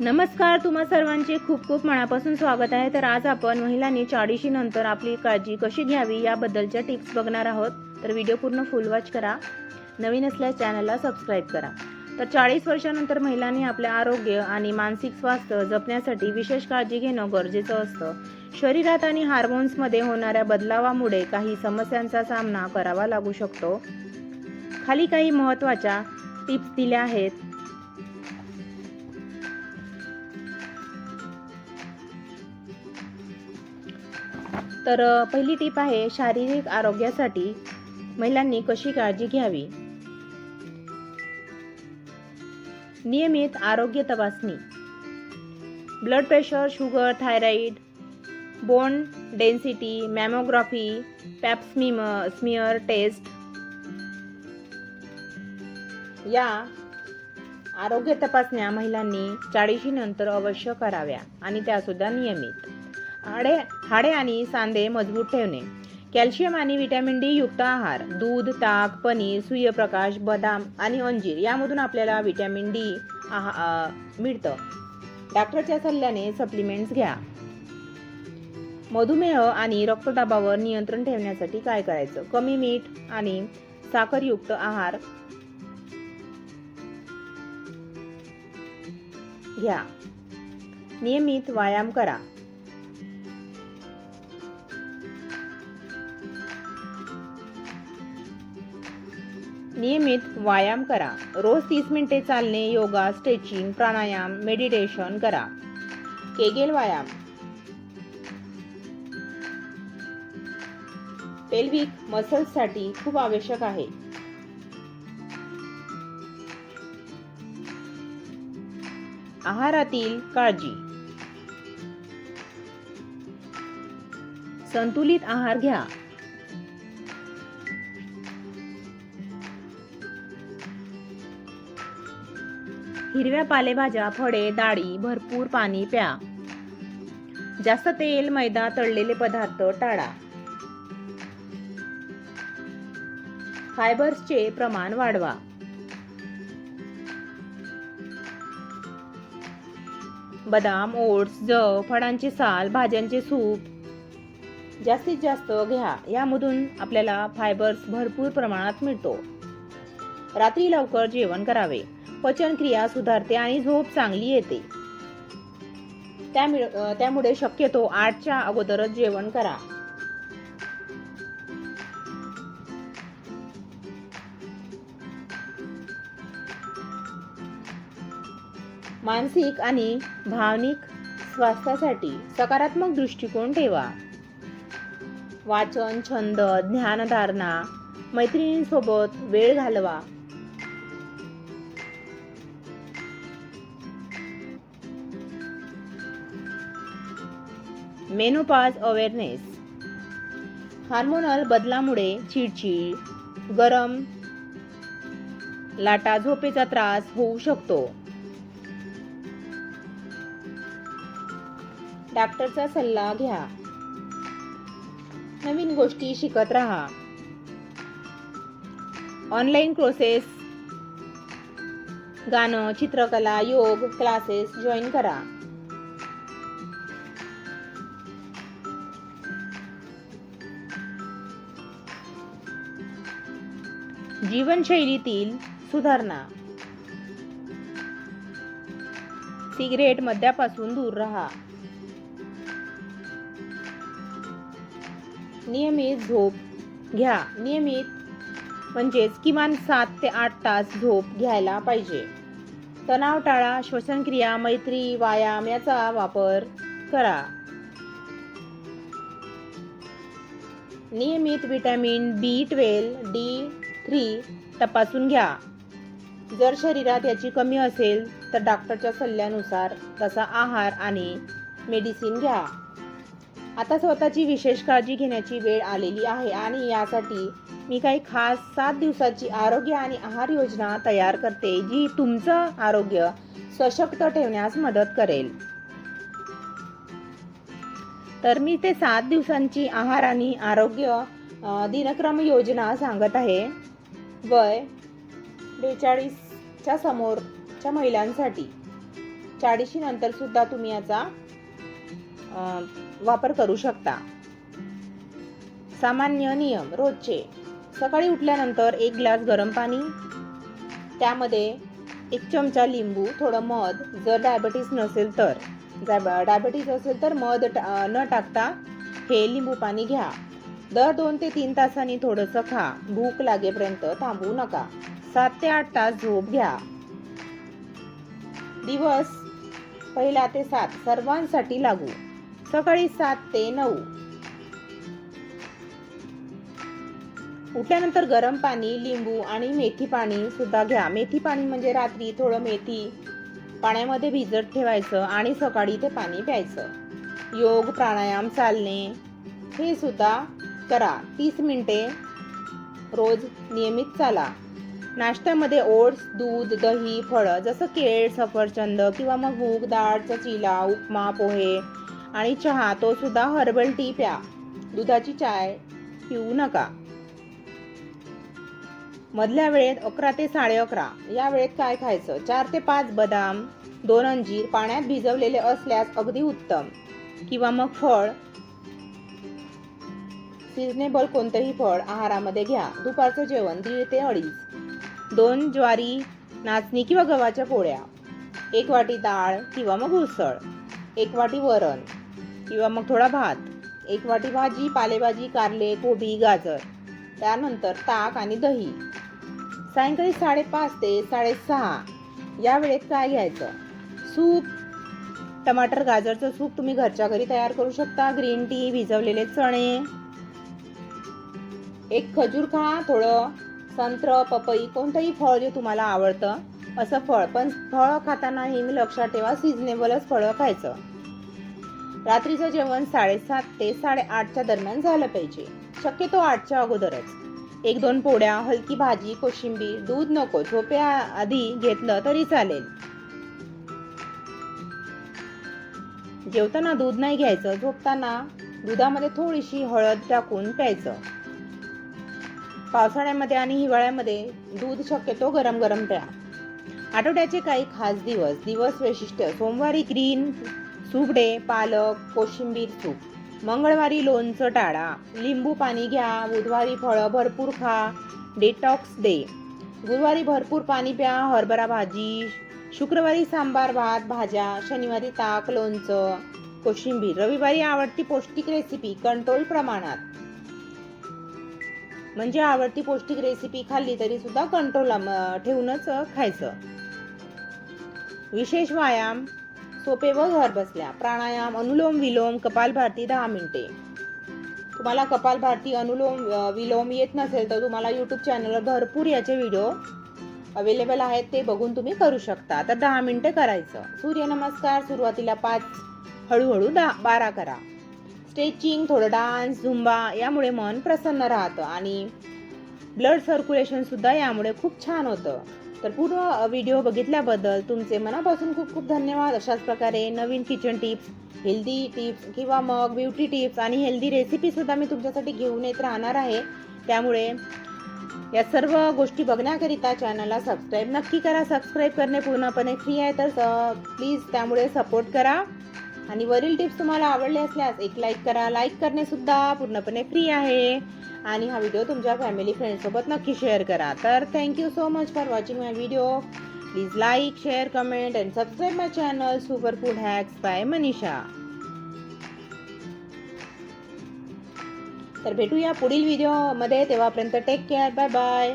नमस्कार तुम्हा सर्वांचे खूप खूप मनापासून स्वागत आहे. तर आज आपण महिलांनी चाळीशी नंतर आपली काळजी कशी घ्यावी याबद्दलच्या टिप्स बघणार आहोत. तर व्हिडिओ पूर्ण फुल वॉच करा. नवीन असल्यास चॅनलला सबस्क्राईब करा. तर चाळीस वर्षानंतर महिलांनी आपले आरोग्य आणि मानसिक स्वास्थ्य जपण्यासाठी विशेष काळजी घेणं गरजेचं असतं. शरीरात आणि हार्मोन्समध्ये होणाऱ्या बदलावामुळे काही समस्यांचा सामना करावा लागू शकतो. खाली काही महत्त्वाच्या टिप्स दिल्या आहेत. तर पहिली टीप आहे शारीरिक आरोग्यासाठी महिलांनी कशी काळजी घ्यावी? नियमित आरोग्य तपासणी. Blood pressure sugar thyroid bone density mammography pap smear smear test या आरोग्य तपासण्या महिलांनी चाळीशी नंतर अवश्य कराव्या आणि त्यासुद्धा नियमित. हाडे हाडे आणि सांधे मजबूत ठेवणे. कॅल्शियम आणि व्हिटॅमिन डी युक्त आहार दूध ताक पनीर सूर्यप्रकाश बदाम आणि अंजीर यामधून आपल्याला व्हिटॅमिन डी आहा मिळतं. डॉक्टरच्या सल्ल्याने सप्लिमेंट्स घ्या. मधुमेह आणि रक्तदाबावर नियंत्रण ठेवण्यासाठी काय करायचं? कमी मीठ आणि साखरयुक्त आहार घ्या. नियमित व्यायाम करा. नियमित व्यायाम करा. रोज तीस मिनिटे चालणे योगा स्ट्रेचिंग प्राणायाम मेडिटेशन करा. केगेल व्यायाम. पेल्विक मसल्ससाठी खूप आवश्यक आहे. आहारातील काळजी. संतुलित आहार घ्या. हिरव्या पालेभाज्या फळे डाळी भरपूर पाणी प्या. जास्त तेल मैदा तळलेले पदार्थ टाळा. फायबर्सचे प्रमाण वाढवा. बदाम ओट्स जव फळांचे साल भाज्यांचे सूप. जास्तीत जास्त घ्या. यामधून आपल्याला फायबर्स भरपूर प्रमाणात मिळतो. रात्री लवकर जेवण करावे. पचनक्रिया सुधारते आणि झोप चांगली येते. त्यामुळे त्यामुळे शक्यतो आठच्या अगोदरच जेवण करा. मानसिक आणि भावनिक स्वास्थ्यासाठी सकारात्मक दृष्टिकोन ठेवा. वाचन छंद ज्ञानधारणा मैत्रिणींसोबत वेळ घालवा. मेनोपाज अवेअरनेस हार्मोनल बदलामुळे चिडचिड गरम लाटा झोपेचा त्रास होऊ शकतो. डॉक्टरचा सल्ला घ्या. नवीन गोष्टी शिकत राहा. ऑनलाईन कोर्सेस गाणं चित्रकला योग क्लासेस जॉईन करा. जीवनशैलीतील सुधारणा. सिगरेट मद्यापासून दूर राहा. नियमित झोप घ्या. नियमित म्हणजेच किमान सात ते आठ तास झोप घ्यायला पाहिजे. तणाव टाळा श्वसनक्रिया मैत्री व्यायाम याचा वापर करा. नियमित vitamin B twelve D three तपासून घ्या. जर शरीरात याची कमी असेल तर डॉक्टरच्या सल्ल्यानुसार तसा आहार आणि मेडिसिन घ्या. आता स्वतःची विशेष काळजी घेण्याची वेळ आलेली आहे आणि यासाठी मी काही खास सात दिवसाची आरोग्य आणि आहार योजना तयार करते जी तुमचं आरोग्य सशक्त ठेवण्यास मदत करेल. तर मी ते सात दिवसांची आहार आणि आरोग्य दिनक्रम योजना सांगत आहे. वय बेचाळीसच्या समोरच्या महिलांसाठी चाळीशी नंतर सुद्धा तुम्ही याचा वापर करू शकता. सामान्य नियम रोजचे. सकाळी उठल्यानंतर एक ग्लास गरम पाणी त्यामध्ये एक चमचा लिंबू थोडं मध. जर डायबिटीस नसेल तर डायबिटीस असेल तर मध टा- न टाकता हे लिंबू पाणी घ्या. दर दोन ते तीन तासांनी थोडंसं खा. भूक लागेपर्यंत थांबवू नका. सात ते आठ तास झोप घ्या. दिवस पहिला ते सात सर्वांसाठी लागू. सकाळी सात ते नऊ. उठल्यानंतर गरम पाणी लिंबू आणि मेथी पाणी सुद्धा घ्या. मेथी पाणी म्हणजे रात्री थोडं मेथी पाण्यामध्ये भिजत ठेवायचं आणि सकाळी ते पाणी प्यायचं. योग प्राणायाम चालणे हे सुद्धा करा. तीस मिनिटे. रोज नियमित चाला. नाश्त्यामध्ये ओट्स दूध दही फळं जसं केळ सफरचंद किंवा मग मूग डाळ चिला उपमा पोहे आणि चहा तो सुद्धा हर्बल टी प्या. दुधाची चाय पिऊ नका. मधल्या वेळेत अकरा ते साडे अकरा. या वेळेत काय खायचं? चार ते पाच बदाम दोन अंजीर पाण्यात भिजवलेले असल्यास अगदी उत्तम. किंवा मग फळ सिजनेबल कोणतंही फळ आहारामध्ये घ्या. दुपारचं जेवण दीड ते अडीच. दोन ज्वारी नाचणी किंवा गव्हाच्या पोळ्या. एक वाटी डाळ किंवा मग उसळ. एक वाटी वरण किंवा मग थोडा भात. एक वाटी भाजी पालेभाजी कारले कोबी गाजर. त्यानंतर ताक आणि दही. सायंकाळी साडेपाच ते साडेसहा. या वेळेत काय घ्यायचं? सूप. टमाटर गाजरचं सूप तुम्ही घरच्या घरी तयार करू शकता. ग्रीन टी भिजवलेले चणे. एक खजूर खा थोडं संत्र पपई कोणतंही फळ जे तुम्हाला आवडतं असं फळ. पण फळ खाताना नेहमी लक्षात ठेवा सिजनेबलच फळं खायचं. रात्रीचं जेवण साडेसात ते साडेआठच्या दरम्यान झालं पाहिजे. शक्यतो आठच्या अगोदरच. एक दोन पोळ्या हलकी भाजी कोशिंबीर दूध नको झोप्या आधी घेतलं तरी चालेल. जेवताना दूध नाही घ्यायचं झोपताना दुधामध्ये थोडीशी हळद टाकून प्यायचं. पावसाळ्यामध्ये आणि हिवाळ्यामध्ये दूध शक्यतो गरम गरम प्या. आठवड्याचे काही खास दिवस दिवस वैशिष्ट्य सोमवारी ग्रीन सुगडे पालक कोशिंबीर सूप. मंगळवारी लोणचं टाळा. लिंबू पाणी घ्या. बुधवारी फळं भरपूर खा. डेटॉक्स डे गुरुवारी भरपूर पाणी प्या. हरभरा भाजी. शुक्रवारी सांबार भात भाज्या. शनिवारी ताक लोणचं कोशिंबीर. रविवारी आवडती पौष्टिक रेसिपी कंट्रोल प्रमाणात. म्हणजे आवडती पौष्टिक रेसिपी खाल्ली तरी सुद्धा कंट्रोल ठेवूनच खायचं. विशेष व्यायाम सोपे व घर बसल्या. प्राणायाम अनुलोम विलोम कपालभाती दहा मिनिटे. तुम्हाला कपालभाती अनुलोम विलोम येत नसेल तर तुम्हाला यूट्यूब चॅनलवर भरपूर याचे व्हिडिओ अवेलेबल आहेत. ते बघून तुम्ही करू शकता. तर दहा मिनिटे करायचं. सूर्यनमस्कार सुरुवातीला पाच. हळूहळू दहा बारा करा. स्ट्रेचिंग थोडं डान्स झुंबा यामुळे मन प्रसन्न राहतं आणि ब्लड सर्क्युलेशनसुद्धा यामुळे खूप छान होतं. तर पूर्ण व्हिडिओ बघितल्याबद्दल तुमचे मनापासून खूप खूप धन्यवाद. अशाच प्रकारे नवीन किचन टिप्स हेल्दी टिप्स किंवा मग ब्युटी टिप्स आणि हेल्दी रेसिपीसुद्धा मी तुमच्यासाठी घेऊन येत राहणार आहे. त्यामुळे या सर्व गोष्टी बघण्याकरिता चॅनलला सबस्क्राईब नक्की करा. सबस्क्राईब करणे पूर्णपणे फ्री आहे तर प्लीज त्यामुळे सपोर्ट करा. आणि वरील टिप्स तुम्हाला आवडले असल्यास एक लाईक करा. लाईक करणे सुद्धा पूर्णपणे फ्री आहे. आणि हा व्हिडिओ तुमच्या फॅमिली फ्रेंडसोबत नक्की शेअर करा. तर thank you so much for watching my video please like share comment and subscribe my channel super food hacks bye Manisha तर भेटूया पुढील व्हिडिओमध्ये तेव्हापर्यंत टेक केअर बाय बाय